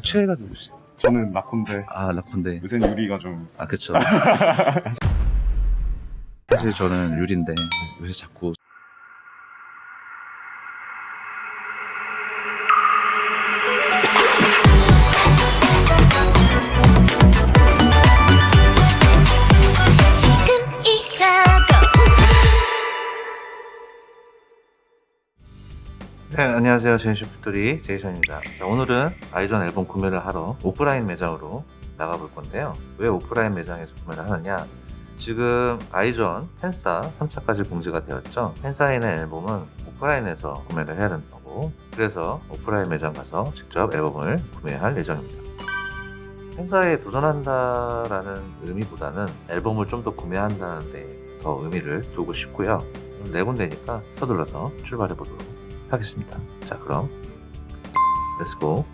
최애가 누구시? 저는 라콘데 아 라콘데. 요새는 유리가 좀 아 그쵸. 사실 저는 유리인데 요새 자꾸 네, 안녕하세요. 제이션프토리 제이션입니다. 자, 오늘은 아이존 앨범 구매를 하러 오프라인 매장으로 나가볼 건데요. 왜 오프라인 매장에서 구매를 하느냐? 지금 아이존 팬사 3차까지 공지가 되었죠. 팬사에 있는 앨범은 오프라인에서 구매를 해야 된다고. 그래서 오프라인 매장 가서 직접 앨범을 구매할 예정입니다. 팬사에 도전한다라는 의미보다는 앨범을 좀 더 구매한다는 데 더 의미를 두고 싶고요. 네 군데니까 서둘러서 출발해 보도록 하겠습니다. 자, 그럼 렛츠고.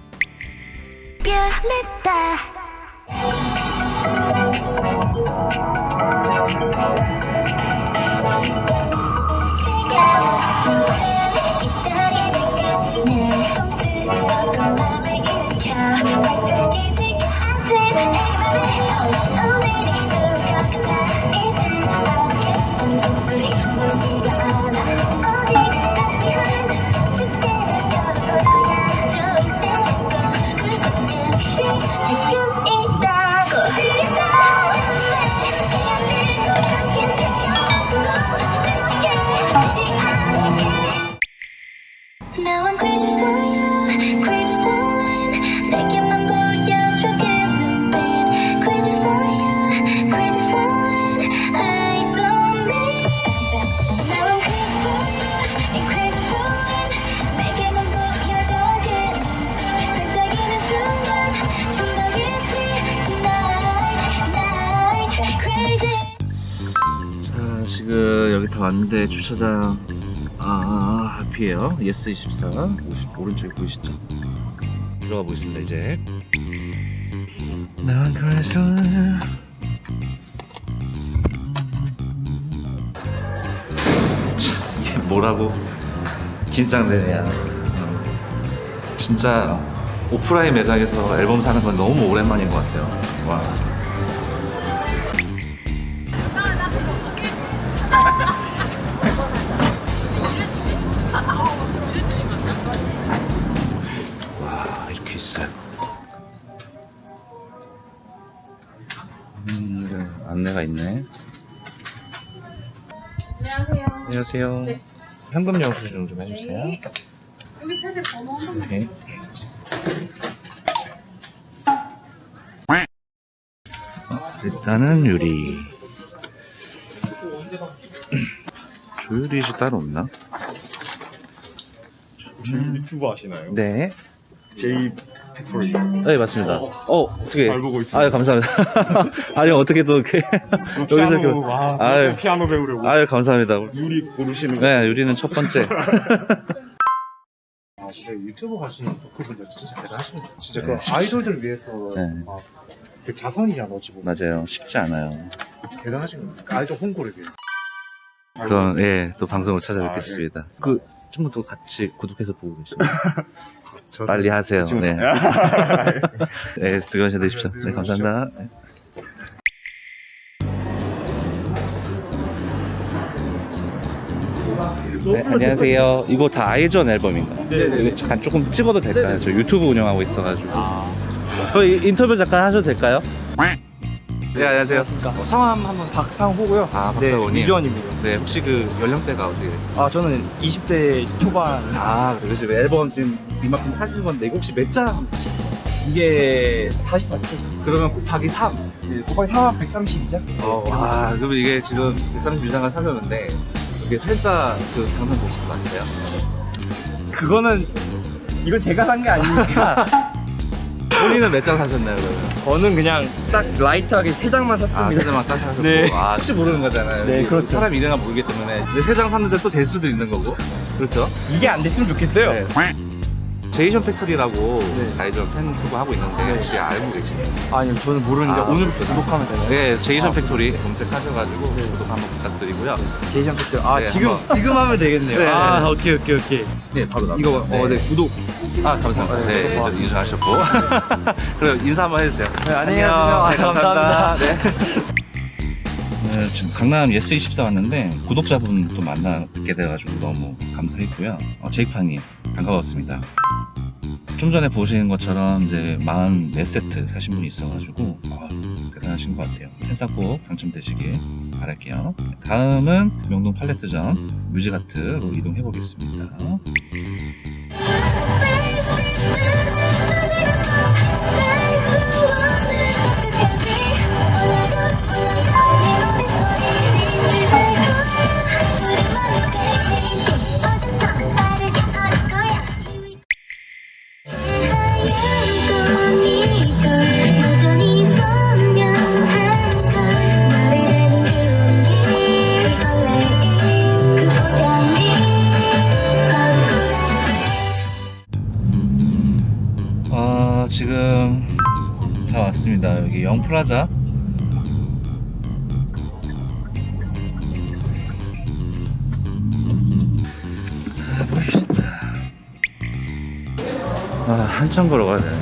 왔는데 주차장 아, 앞이에요. 예스 24. 오시- 오른쪽에 보이시죠? 들어가 보겠습니다, 이제. 난 그래서 참, 이게 뭐라고 긴장되냐. 진짜 오프라인 매장에서 앨범 사는 건 너무 오랜만인 것 같아요. 와. 와 있네. 안녕하세요. 안녕하세요. 네. 현금 영수증 좀 해주세요. 네. 여기 패드 번호 한 번만. 네. 어, 일단은 유리. 조유리지 따로 없나? 지금 유튜브 하시나요? 네. 제이 네 맞습니다. 어 어떻게? 잘 보고 있습니다. 아유 감사합니다. 아니 어떻게 또 이렇게 여기서 피아노, 이렇게 와, 아유. 피아노 배우려고 아유 감사합니다. 유리 고르시는 거 네 유리는 첫 번째. 아, 진짜 유튜브 하시는 그분들 진짜 대단하십니다. 진짜 네. 그 아이돌들 위해서 네. 아, 그 자선이잖아, 어찌 보면. 맞아요. 쉽지 않아요. 대단하신 겁니다. 그 아이돌 홍보를 위해서. 그럼 예또 방송을 찾아뵙겠습니다. 그 친구 도 같이 구독해서 보고 계시죠? 저도 빨리 하세요. 지금- 네. 알겠습니다. 네 즐거운 되십시오. 네 감사합니다. 네. 네, 안녕하세요. 이거 다 아이존 앨범인가요? 네네. 이거 잠깐 조금 찍어도 될까요? 네네. 저 유튜브 운영하고 있어가지고. 아, 저희 인터뷰 잠깐 하셔도 될까요? 네, 안녕하세요. 어, 성함 한번 박상호고요. 아, 네, 박상호님. 이주원입니다. 네, 혹시 그 연령대가 어떻게 돼요? 아, 저는 20대 초반. 아, 그래요? 지금 앨범 지금 이만큼 하시는 건데, 이거 혹시 몇 장? 이게 48초. 그러면 곱하기 3. 네, 곱하기 4 132장? 어, 와, 그러면 이게 지금 132장을 사셨는데, 이게 팬사 그 당선 되신 거 맞아요? 그거는, 이건 제가 산 게 아니니까. 본인은 몇 장 사셨나요, 그러면? 저는 그냥 딱 라이트하게 3장만 아, 샀습니다. 세 장만 딱 사셨고. 네. 아, 혹시 모르는 거잖아요. 네, 그렇죠. 사람 이름가 모르기 때문에. 세장 샀는데 또 될 수도 있는 거고. 그렇죠? 이게 안 됐으면 좋겠어요. 네. 제이션 팩토리라고 네. 아이돌 팬투브 하고 있는데, 네. 혹시 알고 계시나요? 아니요, 저는 모르는데 아, 오늘부터 그렇구나. 구독하면 되나요? 네, 제이션 아, 팩토리 검색하셔가지고 네. 구독 한번 부탁드리고요. 제이션 팩트. 아, 네, 지금, 한번. 지금 하면 되겠네요. 네. 아, 오케이, 오케이, 오케이. 네, 바로 나. 이거, 어, 네, 구독. 아 감사합니다. 네, 저 인사하셨고. 그럼 인사 한번 해주세요. 네, 안녕히 안녕. 가세요. 네, 아, 감사합니다. 네. 네, 지금 강남 예스24 왔는데 구독자분 또 만나게 돼가지고 너무 감사했고요. 어, 제이팡님 반가웠습니다. 좀 전에 보시는 것처럼 이제 44세트 사신 분이 있어가지고 어, 대단하신 것 같아요. 팬싹 꼭 당첨되시길 바랄게요. 다음은 명동 팔레트점 뮤지가트로 이동해 보겠습니다. 프라자. 가봅시다. 아 한참 걸어가야 되네.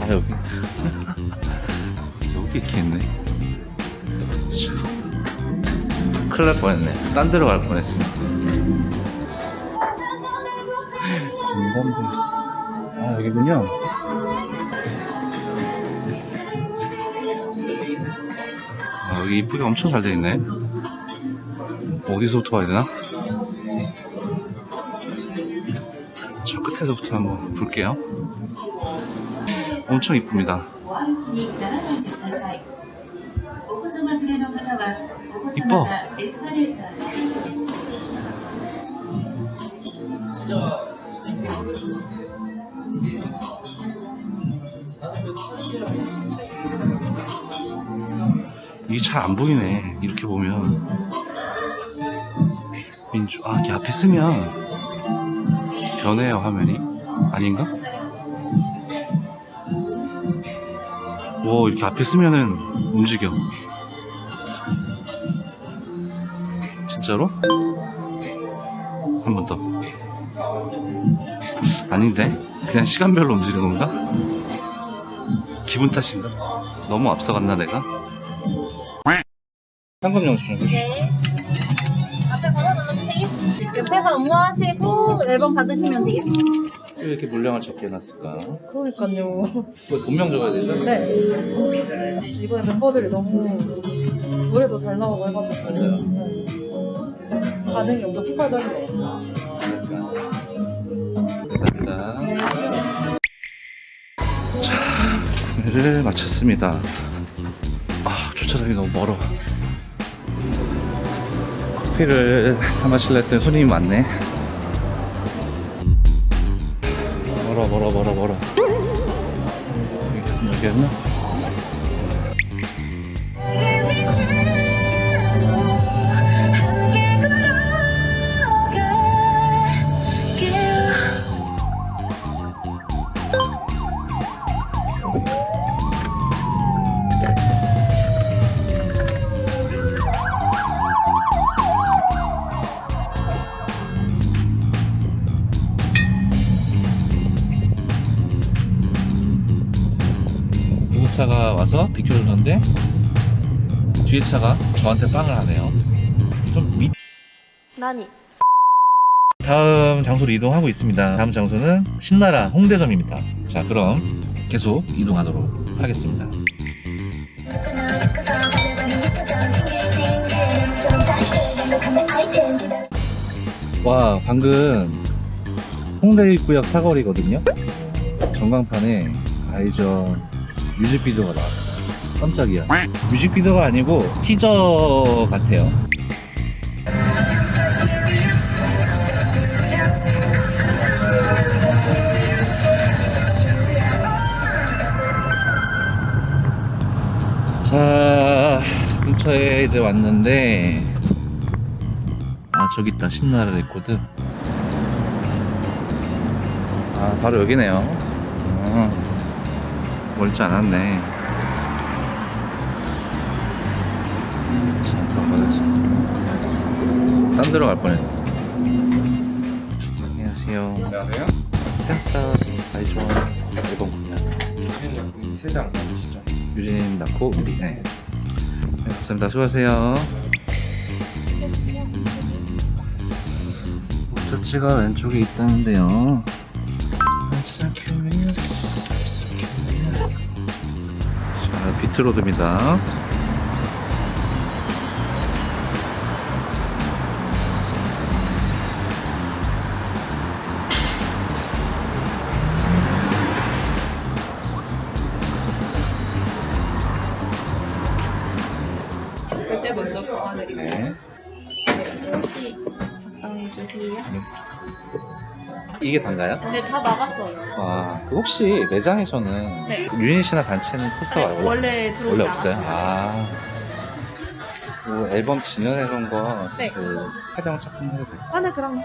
아 여기 여기 이렇게 있네. 큰일 날 뻔했네. 딴 데로 갈 뻔했어. 전담대. 아, 여기군요. 아, 여기 이쁘게 엄청 잘 돼 있네. 어디서부터 봐야 되나? 저 끝에서부터 한번 볼게요. 엄청 이쁩니다. 이뻐. 이게 잘 안 보이네. 이렇게 보면. 민주, 아, 이게 앞에 쓰면 변해요, 화면이. 아닌가? 오, 이렇게 앞에 쓰면은 움직여. 진짜로? 한 번 더. 아닌데? 그냥 시간별로 움직이는 건가? 기분 탓인가? 너무 앞서갔나, 내가? 상금 영수증. 네. 앞에 번호 눌러주세요. 옆에서 업무하시고 앨범 받으시면 돼요. 왜 이렇게 물량을 적게 해놨을까? 그러니까요. 이거 본명 적어야 되죠? 네. 이번에 멤버들이 너무 노래도 잘 나오고 해가지고 맞아요. 네. 반응이 엄청 폭발적이더라고요. 감사합니다. 자, 구매를 마쳤습니다. 아, 주차장이 너무 멀어. 커피를 사 마실라 했더니 손님이 많네. 멀어, 멀어, 멀어, 멀어. 여기, 여기였나? 차가 와서 비켜주는데 뒤에 차가 저한테 빵을 하네요. 좀 미... 나니. 다음 장소로 이동하고 있습니다. 다음 장소는 신나라 홍대점입니다. 자, 그럼 계속 이동하도록 하겠습니다. 와, 방금 홍대 입구역 사거리거든요. 전광판에 아이전 뮤직비디오가 나왔어요. 깜짝이야. 뮤직비디오가 아니고 티저 같아요. 자, 근처에 이제 왔는데, 아, 저기 있다. 신나라 레코드. 아, 바로 여기네요. 어, 멀지 않았네. 딴 데로 갈 뻔했네. 안녕하세요. 안녕하세요. 아이존 앨범 공연. 세장 시죠. 유진 낳고 우리 네. 네, 감사합니다. 수고하세요. 목적지가 왼쪽에 있다는데요. 비트로드입니다. 결제 먼저 도와드릴게요. 네. 작성해 주세요. 이게 단가요? 근데 다 나갔어요. 아, 그 혹시 매장에서는 네. 유닛이나 단체는 포스터가 아니, 원래, 원래 들어오지 원래 없어요? 않았어요. 아. 그 앨범 진연해놓은 거, 네. 그, 촬영 작품 해도 돼요? 아, 네, 그럼.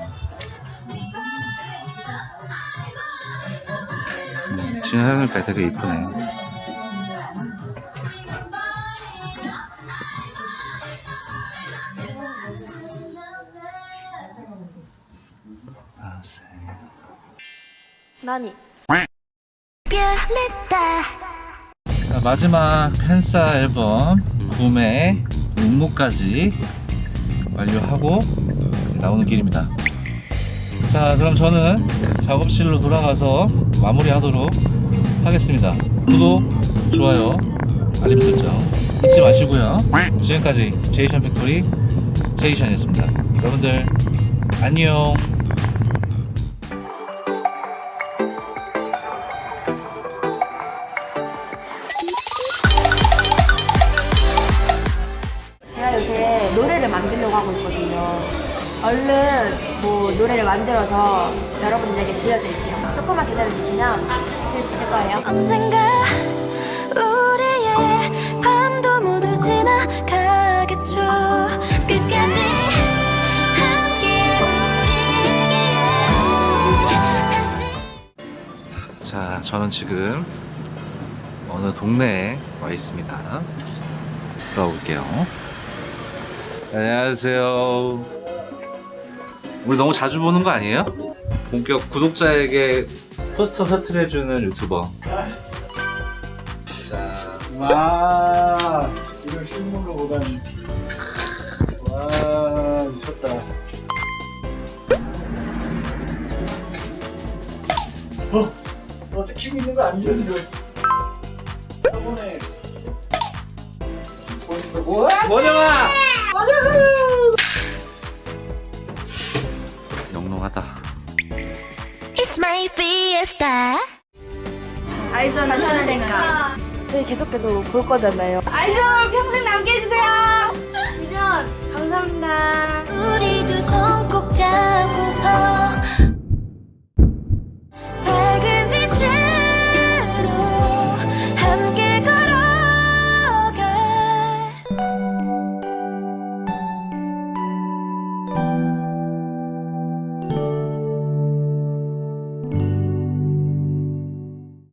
음, 진연해놓으니까 되게 이쁘네. 아, 나니. 자, 마지막 펜사 앨범 구매 응모까지 완료하고 나오는 길입니다. 자, 그럼 저는 작업실로 돌아가서 마무리하도록 하겠습니다. 구독, 좋아요, 알림 설정 잊지 마시고요. 지금까지 제이션 팩토리 제이션이었습니다. 여러분들 안녕. 노래를 만들려고 하고 있거든요. 얼른 뭐 노래를 만들어서 여러분들에게 들려드릴게요. 조금만 기다려주시면 될 수 있을 거예요. 언젠가 우리의 밤도 모두 지나가겠죠 끝까지 함께 우리에게 다시 자, 저는 지금 어느 동네에 와 있습니다. 들어가 볼게요. 안녕하세요. 우리 너무 자주 보는 거 아니에요? 본격 구독자에게 포스터 터트려주는 유튜버. 자, 와 이걸 실물로 보다니. 와 미쳤다. 어? 너 찍히고 있는 거 아니죠 지금? 저번에 뭐야? 원영아! 영롱하다. It's my fiesta. 아이즈원 나타나는 생각. 저희 계속해서 볼 거잖아요. 아이즈원 평생 남게 해주세요. 유준 감사합니다.